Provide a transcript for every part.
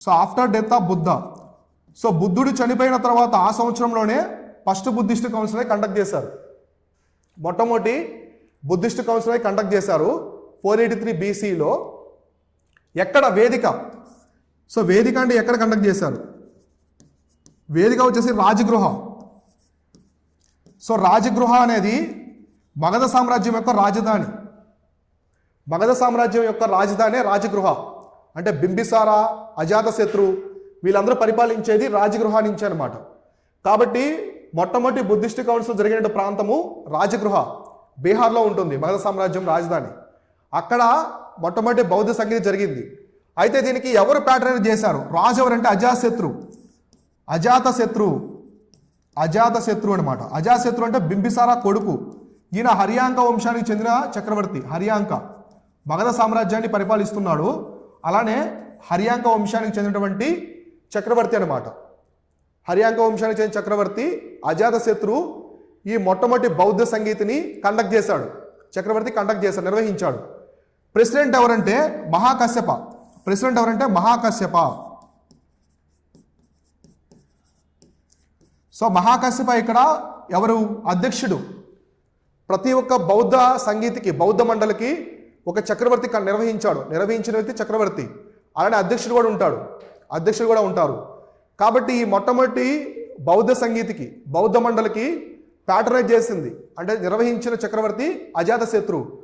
So after death of Buddha so బుద్ధుడు చనిపోయిన తర్వాత ఆ సంవత్సరంలోనే ఫస్ట్ బుద్ధిస్ట్ కౌన్సిల్ కండక్ట్ చేశారు. మొట్టమొదటి బుద్ధిస్ట్ కౌన్సిల్ కండక్ట్ చేశారు ఫోర్ ఎయిటీ త్రీ బీసీలో ఎక్కడ? వేదిక. సో వేదిక అంటే ఎక్కడ కండక్ట్ చేశారు? వేదిక వచ్చేసి రాజగృహ. సో రాజగృహ అనేది మగధ సామ్రాజ్యం యొక్క రాజధాని. మగధ సామ్రాజ్యం యొక్క రాజధాని రాజగృహ. అంటే బింబిసార అజాతశత్రు వీళ్ళందరూ పరిపాలించేది రాజగృహ నుంచి అనమాట కాబట్టి మొట్టమొదటి బుద్ధిస్ట్ కౌన్సిల్ జరిగిన ప్రాంతము రాజగృహ బీహార్లో ఉంటుంది మగధ సామ్రాజ్యం రాజధాని. అక్కడ మొట్టమొదటి బౌద్ధ సంగీతి జరిగింది. అయితే దీనికి ఎవరు ప్యాటర్న్ చేశారు? రాజు ఎవరంటే అజాతశత్రు అజాతశత్రు అజాతశత్రు అనమాట అజాశత్రు అంటే బింబిసారా కొడుకు. ఈయన హరియాంక వంశానికి చెందిన చక్రవర్తి హరియాంక. మగధ సామ్రాజ్యాన్ని పరిపాలిస్తున్నాడు. అలానే హరియాంక వంశానికి చెందినటువంటి చక్రవర్తి అనమాట హరియాంక వంశానికి చెందిన చక్రవర్తి అజాతశత్రు ఈ మొట్టమొదటి బౌద్ధ సంగీతిని కండక్ట్ చేశాడు. చక్రవర్తి కండక్ట్ చేశాడు నిర్వహించాడు. ప్రెసిడెంట్ ఎవరంటే మహాకశ్యప. ప్రెసిడెంట్ ఎవరంటే మహాకశ్యప. సో మహాకశ్యప ఇక్కడ ఎవరు? అధ్యక్షుడు. ప్రతి ఒక్క బౌద్ధ సంగీతికి బౌద్ధ మండలికి ఒక చక్రవర్తి క- నిర్వహించాడు. నిర్వహించిన వ్యక్తి చక్రవర్తి. అలానే అధ్యక్షుడు కూడా ఉంటాడు. అధ్యక్షుడు కూడా ఉంటారు. కాబట్టి ఈ మొట్టమొదటి బౌద్ధ సంగీతికి బౌద్ధ మండలికి ప్యాటర్నైజ్ చేసింది. అంటే నిర్వహించిన చక్రవర్తి అజాతశత్రు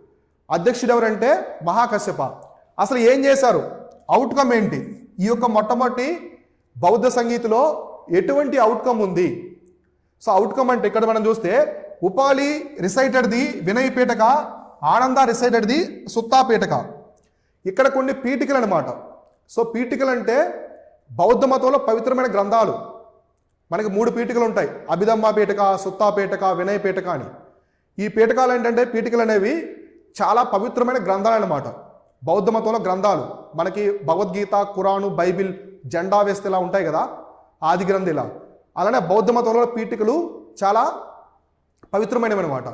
అధ్యక్షుడు ఎవరంటే మహాకశ్యప. అసలు ఏం చేశారు? అవుట్కమ్ ఏంటి? ఈ యొక్క మొట్టమొదటి బౌద్ధ సంగీతిలో ఎటువంటి అవుట్కమ్ ఉంది? సో అవుట్కమ్ అంటే ఇక్కడ మనం చూస్తే ఉపాలి రిసైటెడ్ ది వినయపీఠక ఆనంద రిసైడెడ్ది సుత్తా పీఠక ఇక్కడ కొన్ని పీఠికలు అనమాట సో పీఠికలు అంటే బౌద్ధ మతంలో పవిత్రమైన గ్రంథాలు. మనకి మూడు పీఠికలు ఉంటాయి అభిధమ్మ పీఠక సుత్తా పీఠక వినయ పీఠక అని. ఈ పీఠకాలు ఏంటంటే పీఠికలు అనేవి చాలా పవిత్రమైన గ్రంథాలు అన్నమాట బౌద్ధ మతంలో గ్రంథాలు. మనకి భగవద్గీత కురాను బైబిల్ జెండా వేస్తే ఇలా ఉంటాయి కదా ఆది గ్రంథి ఇలా అలానే బౌద్ధ మతంలో పీఠికలు చాలా పవిత్రమైనవి అనమాట